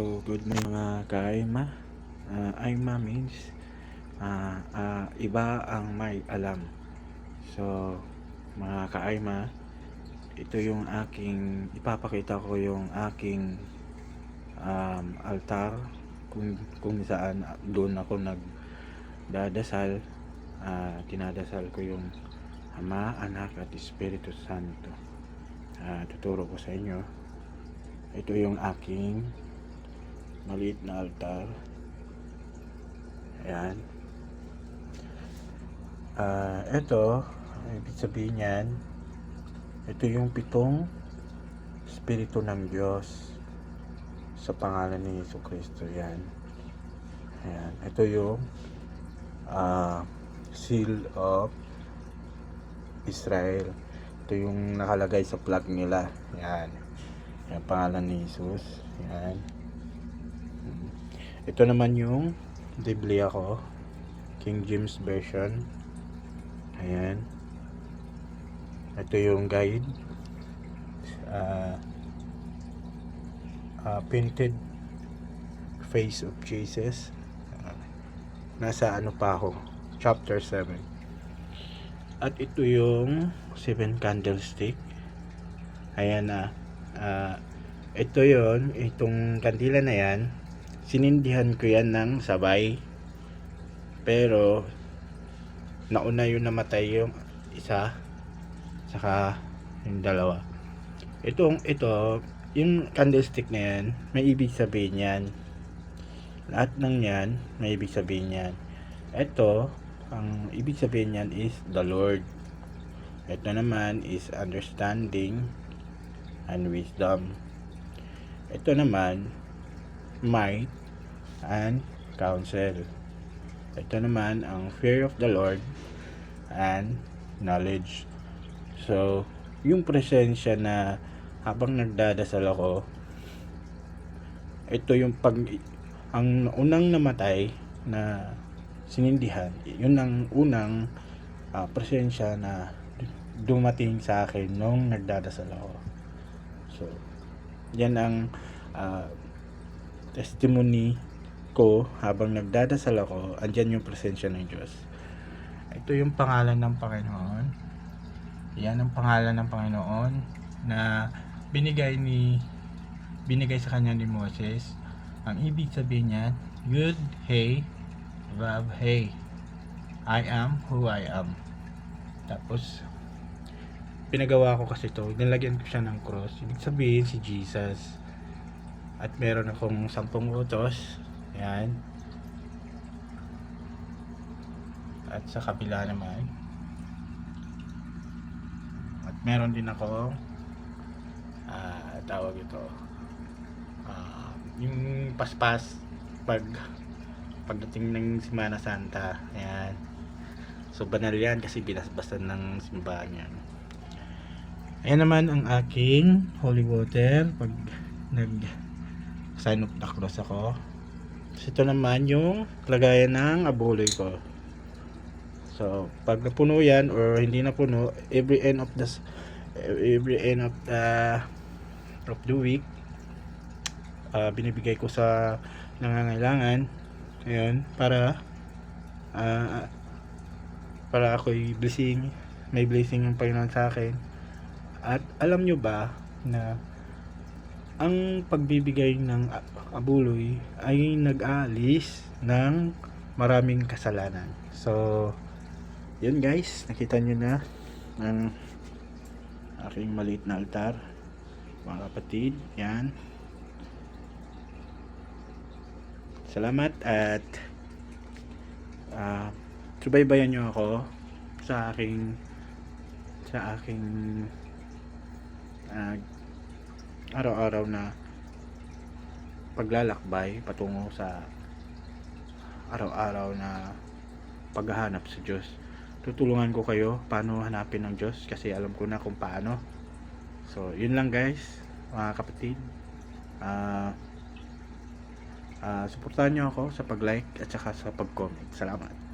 So, good morning mga kaima. Uh, Aima means ah, ah, iba ang may alam. So, mga kaima, ito yung aking, ipapakita ko yung aking um, altar kung, kung saan doon ako nagdadasal. ah, tinadasal ko yung Ama, Anak at Espiritu Santo. Ah, tuturo ko sa inyo. Ito yung aking maliit na altar. Ayan. Ah, ito, ibig sabihin yan, ito yung pitong Espiritu ng Diyos sa pangalan ni Yesu Cristo. Yan. Ayan. Ito yung ah, seal of Israel. Ito yung nakalagay sa flag nila. Yan. Yan pangalan ni Jesus. Yan. Ito naman yung Biblia ko. King James Version. Ayan. Ito yung guide. Uh, uh, painted face of Jesus. Ah, nasa ano pa ako? Chapter 7. At ito yung seven candlestick. Ayan na. Ah, ito yon itong kandila na yan sinindihan ko yan ng sabay. Pero nauna yung namatay yung isa saka yung dalawa. Itong ito yung candlestick na yan may ibig sabihin yan. Lahat ng yan may ibig sabihin yan. Ito ang ibig sabihin yan is the Lord. Ito naman is understanding and wisdom. Ito naman might and counsel. Ito naman ang fear of the Lord and knowledge. So, yung presensya na habang nagdadasal ako, ito yung pag ang unang namatay na sinindihan, yun ang unang ah, presensya na dumating sa akin nung nagdadasal ako. So, yan ang ah, testimony ko habang nagdadasal ako, andyan yung presensya ng Diyos. Ito yung pangalan ng Panginoon. Yan ang pangalan ng Panginoon na binigay ni binigay sa kanya ni Moses. Ang ibig sabihin niya, Yud, Hey, Vav, Hey. I am who I am. Tapos, pinagawa ko kasi to nilagyan ko siya ng cross. Ibig sabihin si Jesus. At meron akong sampung utos. Yan. At sa kabila naman. At meron din ako ah tawag ito ah, yung paspas pag pagdating ng Semana Santa. Ayan. So banal yan kasi binasbasan ng simbahan yan. Ayan naman ang aking holy water pag nag sign of the cross ako. Ito naman yung lagayan ng abuloy ko. So, pag napuno yan or hindi napuno, every end of the every end of the of the week ah, binibigay ko sa nangangailangan ayun para ah, para ako'y blessing may blessing yung Panginoon sa akin at alam nyo ba na ang pagbibigay ng abuloy ay nag-aalis ng maraming kasalanan. So, yun guys, nakita nyo na ang aking maliit na altar. Mga kapatid, yan. Salamat at ah subaybayan nyo ako sa aking sa aking ah, araw-araw na paglalakbay patungo sa araw-araw na paghahanap sa Diyos. Tutulungan ko kayo paano hanapin ng Diyos kasi alam ko na kung paano. So, yun lang guys, mga kapatid. Ah, ah, suportahan nyo ako sa pag-like at saka sa pag-comment. Salamat.